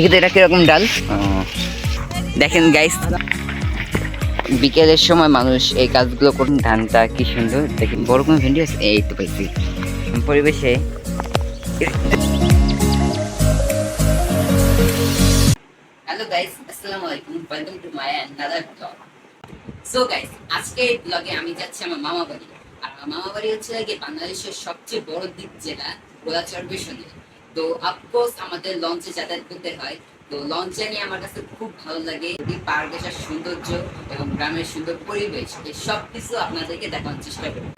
এটা কীরকম ডাল। দেখেন গাইস বিকেলের সময় মানুষ এই কাজগুলো করুন। ধানটা কি সুন্দর। দেখেন বড় কোনো ভেন্ডি আছে, এই তো পাইছি। পরিবেশে হ্যালো গাইস সো গাইস আজকে আমি যাচ্ছি আমার মামা বাড়ি আর মামা বাড়ি হচ্ছে বাংলাদেশের সবচেয়ে বড় দ্বীপ জেলা গোলাচর বেশনে তো অফকোর্স আমাদের লঞ্চে যাতায়াত করতে হয়, তো লঞ্চে নিয়ে আমার কাছে খুব ভালো লাগে। এই পার দেশের সৌন্দর্য এবং গ্রামের সুন্দর পরিবেশ, এই সব কিছু আপনাদেরকে দেখানোর চেষ্টা করব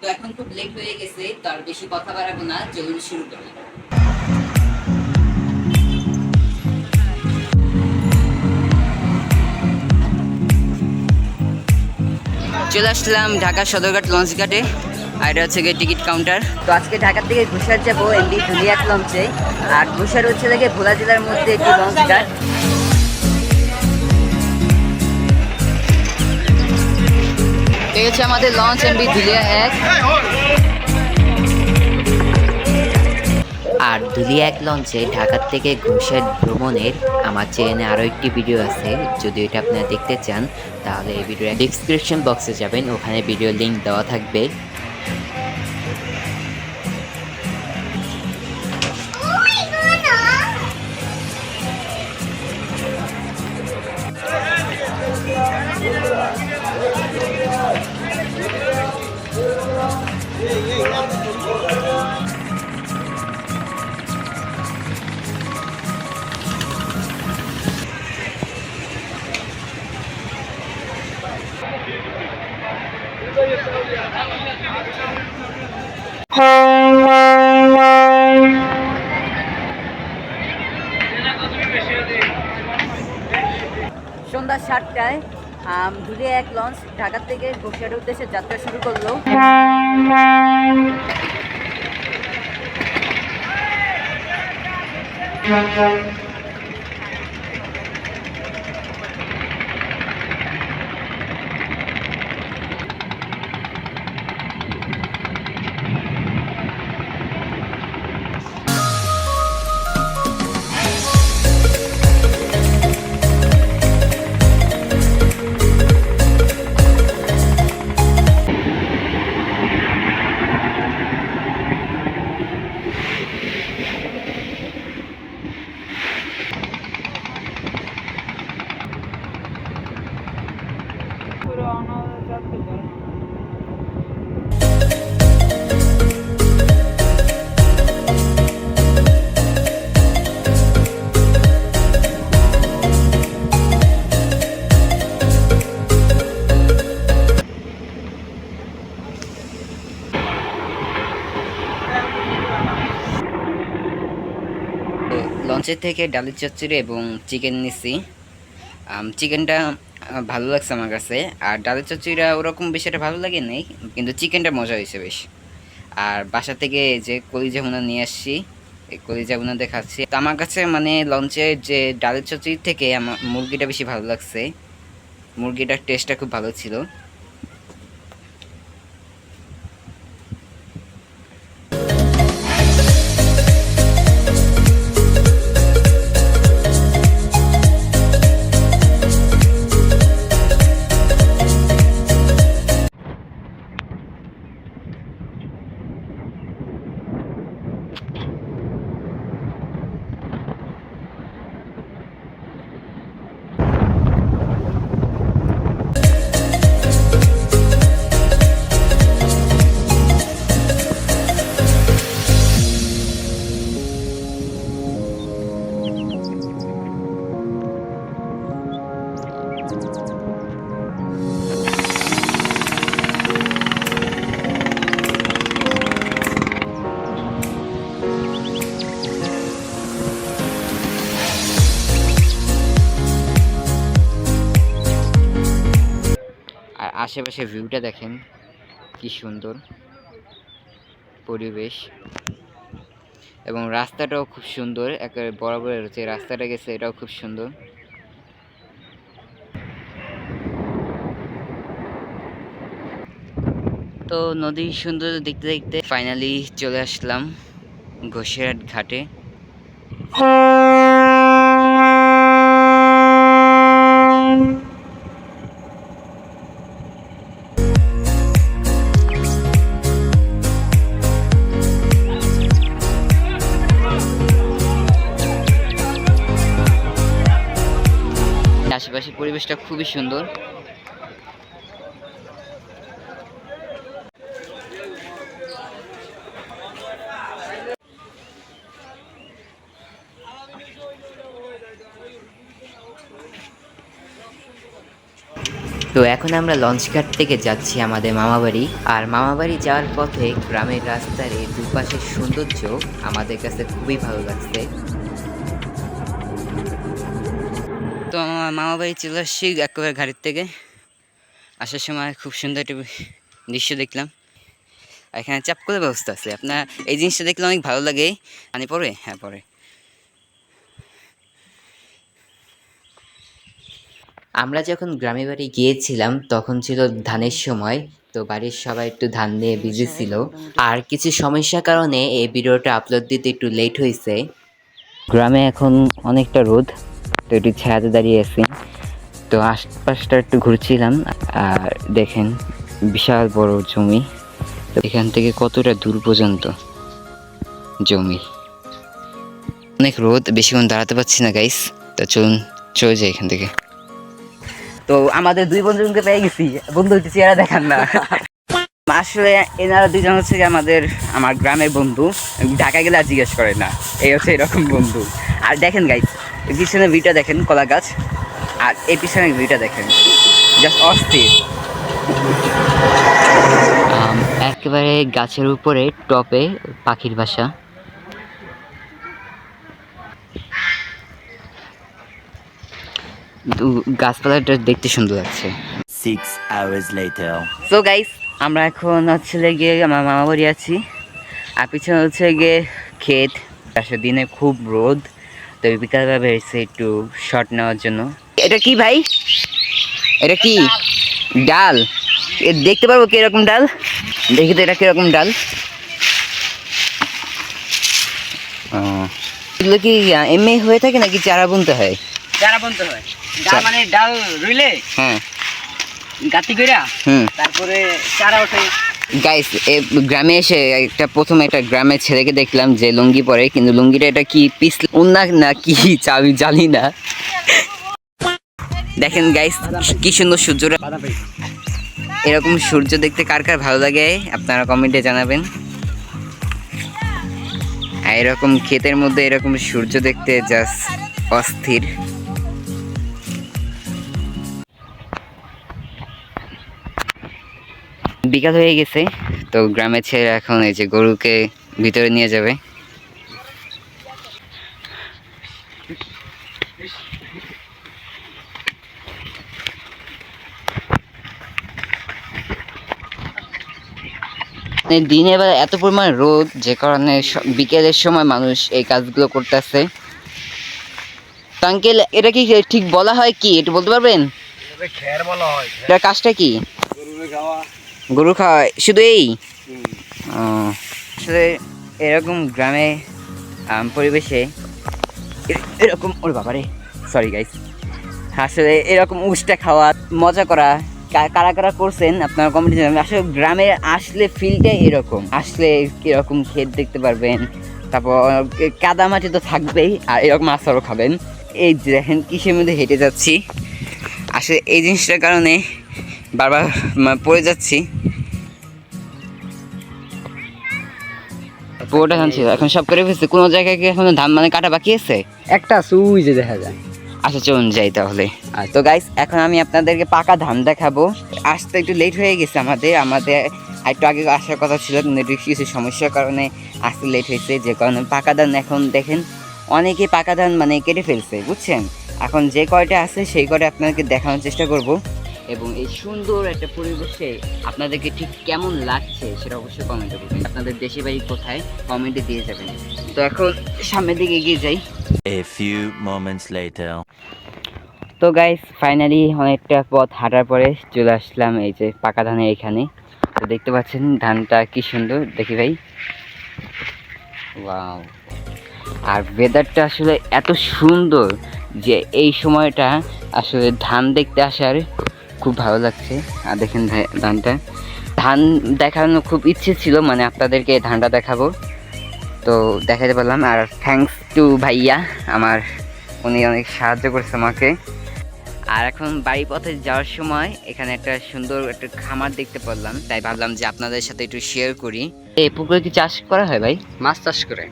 তো এখন খুব লেট হয়ে গেছে, তো আর বেশি কথা বাড়াবো না, চলুন শুরু করি। চলে আসলাম ঢাকা সদরঘাট লঞ্চ ঘাটে। আর এটা হচ্ছে গিয়ে টিকিট কাউন্টার। তো আজকে ঢাকা থেকে ঘুষার যাব এমবি ধুলিয়াক লঞ্চে আর ঘুষার হচ্ছে থেকে ভোলা জেলার মধ্যে একটি লঞ্চ ঘাট এই হচ্ছে আমাদের লঞ্চ এমবি ধুলিয়া এক। আর দুলিয়া এক লঞ্চে ঢাকার থেকে ঘুষের ভ্রমণের আমার চ্যানেলে আরও একটি ভিডিও আছে। যদি এটা আপনারা দেখতে চান তাহলে এই ভিডিওর ডিসক্রিপশন বক্সে যাবেন। ওখানে ভিডিও লিঙ্ক দেওয়া থাকবে। সাতটায়। দুলিয়া এক লঞ্চ ঢাকা থেকে ঘোষের উদ্দেশ্যে যাত্রা শুরু করল। তো লঞ্চের থেকে ডালের চচ্চড়ি এবং চিকেন নিছি। চিকেনটা ভালো লাগছে আমার কাছে। আর ডালের চচ্চড়িটা ওরকম বেশি একটা ভালো লাগে নাই, কিন্তু চিকেনটা মজা হয়েছে বেশ। আর বাসা থেকে যে কলিজা ভুনা নিয়ে আসছি, এই কলিজা দিয়ে তো আমার কাছে মানে লঞ্চের যে ডালের চচ্চড়ির থেকে আমার মুরগিটা বেশি ভালো লাগছে। মুরগিটার টেস্টটা খুব ভালো ছিল। আশেপাশে ভিউটা দেখেন, কি সুন্দর পরিবেশ। এবং রাস্তাটাও খুব সুন্দর, একেবারে বরাবর রয়েছে রাস্তাটা গেছে, এটাও খুব সুন্দর। তো নদীর সৌন্দর্য দেখতে দেখতে ফাইনালি চলে আসলাম ঘোষেরহাট ঘাটে। পরিবেশটা খুবই সুন্দর। তো এখন আমরা লঞ্চঘাট থেকে যাচ্ছি আমাদের মামাবাড়ি। আর মামাবাড়ি যাওয়ার পথে গ্রামের রাস্তার এই দুপাশের সৌন্দর্য আমাদের কাছে খুবই ভালো লাগছে। তো আমার মামাবাড়ি চলে আসছি একেবারে গাড়ির থেকে। আসার সময় খুব সুন্দর একটা দৃশ্য দেখলাম। আর এখানে চাপ করে ব্যবস্থা আছে। আপনার এই জিনিসটা দেখলে অনেক ভালো লাগে। পানি পড়ে হ্যাঁ পরে। আমরা যখন গ্রামে বাড়ি গিয়েছিলাম তখন ছিল ধানের সময়। তো বাড়ির সবাই একটু ধান নিয়ে বিজি ছিল। আর কিছু সমস্যার কারণে এই ভিডিওটা আপলোড দিতে একটু লেট হয়েছে। গ্রামে এখন অনেকটা রোদ। তো একটু ছায়াতে দাঁড়িয়ে আছি। তো আশপাশটা একটু ঘুরছিলাম, আর দেখেন বিশাল বড় জমি। তো এখান থেকে কতটা দূর পর্যন্ত জমি? অনেক রোদ, বেশিক্ষণ দাঁড়াতে পারছি না গাইস তো চলুন, চলে যাই এখান থেকে। তো আমাদের দুই বন্ধুকে পেয়ে গেছি। বন্ধু হচ্ছে চেহারা দেখান না। আসলে এনারা দুজন হচ্ছে আমাদের, আমার গ্রামের বন্ধু। ঢাকা গেলে আর জিজ্ঞেস করে না। এই হচ্ছে এরকম বন্ধু। আর দেখেন গাইস এই পিছনে ভিটা দেখেন কলা গাছ আর এই পিছনে ভিটা দেখেন। জাস্ট অস্থির। একেবারে গাছের উপরে টপে পাখির বাসা। গাছপালাটা দেখতে সুন্দর লাগছে। Six hours later. So guys আমরা এখন হচ্ছে গিয়ে আমার মামা বাড়ি আছি। আর পিছনে হচ্ছে গিয়ে ক্ষেত। আসলে দিনে খুব রোদ। তো বিকালভাবে হয়েছে একটু শর্ট নেওয়ার জন্য। এটা কি ভাই? এটা কি? ডাল? দেখতে পারব কীরকম ডাল? দেখি তো এটা কীরকম ডাল। এগুলো কি এমনি হয়ে থাকে নাকি চারা বুনতে হয়? চারা বুনতে হয়। ডাল মানে ডাল রুইলে হ্যাঁ। গাতি কইরা তারপরে চারা ওঠে। গাইস গ্রামে এসে একটা প্রথমে একটা গ্রামের ছেলেকে দেখলাম যে লুঙ্গি পরে কিন্তু লুঙ্গিটা এটা কি পিস উন্না না কি আমি জানি না। দেখেন গাইস কি সুন্দর সূর্যটা এরকম সূর্য দেখতে কার কার ভালো লাগে আপনারা কমেন্টে জানাবেন। আর এরকম ক্ষেতের মধ্যে এরকম সূর্য দেখতে জাস্ট অস্থির। বিকাল হয়ে গেছে তো গ্রামের ছেলে এখন এই যে গরুকে ভিতরে নিয়ে যাবে। মানে দিনের বেলা এত পরিমাণ রোদ যে কারণে বিকেলের সময় মানুষ এই কাজগুলো করতেছে। আঙ্কেল এটা কি ঠিক বলা হয় কি? একটু বলতে পারবেন? খের বলা হয় এটার কাজটা কি? খাওয়া। গরু খাওয়ায়? শুধু এই? আসলে এরকম গ্রামে পরিবেশে এরকম ওর বাবারে সরি গাইস আসলে এরকম উষ্টা খাওয়া মজা করা কারা কারা করছেন আপনারা কমেন্টে জানাবেন। আসলে গ্রামে আসলে ফিলটাই এরকম। আসলে এরকম ক্ষেত দেখতে পারবেন তারপর কাদা মাটি তো থাকবেই আর এরকম আচারও খাবেন। এই দেখেন কিসের মধ্যে হেঁটে যাচ্ছি। আসলে এই জিনিসটার কারণে বারবার পড়ে যাচ্ছি। পুরোটা ধান ছিল। এখন সব করে ফেলছে। কোনো জায়গায় কি এখনও ধান মানে কাটা বাকি আছে? একটা সুই যে দেখা যায়। আচ্ছা চলুন যাই তাহলে। আর তো গাইস এখন আমি আপনাদেরকে পাকা ধান দেখাবো। আসতে একটু লেট হয়ে গেছে আমাদের। আমাদের একটু আগে আসার কথা ছিল কিন্তু কিছু সমস্যার কারণে আসতে লেট হয়েছে। যে কারণে পাকা ধান এখন দেখেন অনেকে পাকা ধান মানে কেটে ফেলছে বুঝছেন? এখন যে কয়টা আছে সেই কয়টা আপনাদেরকে দেখানোর চেষ্টা করব। এবং এই সুন্দর একটা পরিবেশে আপনাদেরকে ঠিক কেমন লাগছে সেটা অবশ্যই কমেন্টে বলবেন। আপনাদের দেশে বাড়ি কোথায়? কমেন্টে দিয়ে যাবেন। তো এখন সামনের দিকে এগিয়ে যাই। A few moments later. তো গাইস ফাইনালি অনেকটা পথ হাঁটার পরে চলে আসলাম এই যে পাকা ধানের এখানে। তো দেখতে পাচ্ছেন ধানটা কি সুন্দর দেখি ভাই। ওয়াও আর ওয়েদারটা আসলে এত সুন্দর যে এই সময়টা আসলে ধান দেখতে আসার খুব ভালো লাগছে। আর দেখেন ধানটা। ধান দেখানো খুব ইচ্ছে ছিল মানে আপনাদেরকে ধানটা দেখাবো। তো দেখাতে পারলাম। আর থ্যাঙ্কস টু ভাইয়া আমার উনি অনেক সাহায্য করেছে আমাকে। আর এখন বাড়ি পথে যাওয়ার সময় এখানে একটা সুন্দর একটা খামার দেখতে পারলাম। তাই ভাবলাম যে আপনাদের সাথে একটু শেয়ার করি। এই পুকুরে কি চাষ করা হয় ভাই? মাছ চাষ করে।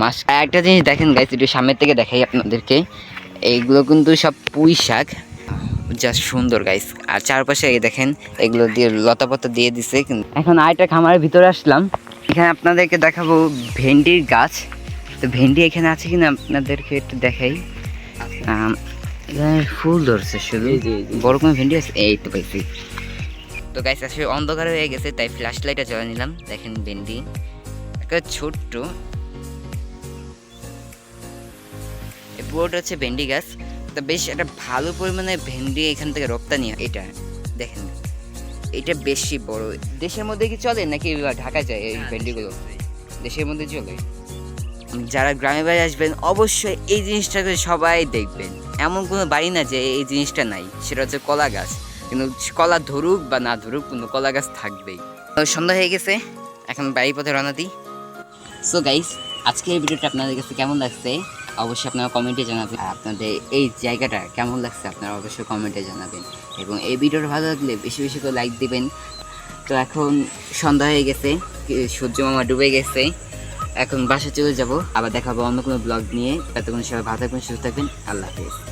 মাছ আর একটা জিনিস দেখেন গাইস একটু সামনের থেকে দেখাই আপনাদেরকে। এইগুলো কিন্তু সব পুঁই শাক। জাস্ট সুন্দর গাইস আর চারপাশে দেখেন এগুলো দিয়ে লতা পাতা দিয়ে দিছে এখন আরেকটা খামারের ভিতরে আসলাম। এখানে আপনাদেরকে দেখাবো ভেন্ডির গাছ। তো ভেন্ডি এখানে আছে কিনা আপনাদেরকে একটু দেখাই। ফুল ধরছে শুধু। বড় কোনো ভেন্ডি আছে? এই তো পাইছি। তো গাইস আসলে অন্ধকার হয়ে গেছে তাই ফ্ল্যাশ লাইটটা জ্বালা নিলাম। দেখেন ভেন্ডি। একটা ছোট্ট। পুরোটা হচ্ছে ভেন্ডি গাছ। তো বেশ একটা ভালো পরিমাণে ভেন্ডি এখান থেকে রপ্তানি হয়। এটা দেখেন। এটা বেশি বড়। দেশের মধ্যে কি চলে নাকি ঢাকা যায় এই ভেন্ডিগুলো? দেশের মধ্যে চলে। যারা গ্রামে বাড়ি আসবেন অবশ্যই এই জিনিসটাকে সবাই দেখবেন। এমন কোনো বাড়ি না যে এই জিনিসটা নাই। সেটা হচ্ছে কলা গাছ। কিন্তু কলা ধরুক বা না ধরুক কিন্তু কলা গাছ থাকবেই। সন্ধ্যা হয়ে গেছে। এখন বাড়ি পথে রওনা দিই। সো গাইস আজকে এই ভিডিওটা আপনাদের কাছে কেমন লাগছে? অবশ্যই আপনারা কমেন্টে জানাবেন। আর আপনাদের এই জায়গাটা কেমন লাগছে আপনারা অবশ্যই কমেন্টে জানাবেন। এবং এই ভিডিওটা ভালো লাগলে বেশি বেশি করে লাইক দিবেন। তো এখন সন্ধ্যা হয়ে গেছে সূর্য মামা ডুবে গেছে। এখন বাসা চলে যাব। আবার দেখাবো অন্য কোনো ব্লগ নিয়ে। ততক্ষণ সবাই ভালো থাকবেন, সুস্থ থাকবেন। আল্লাহ হাফেজ।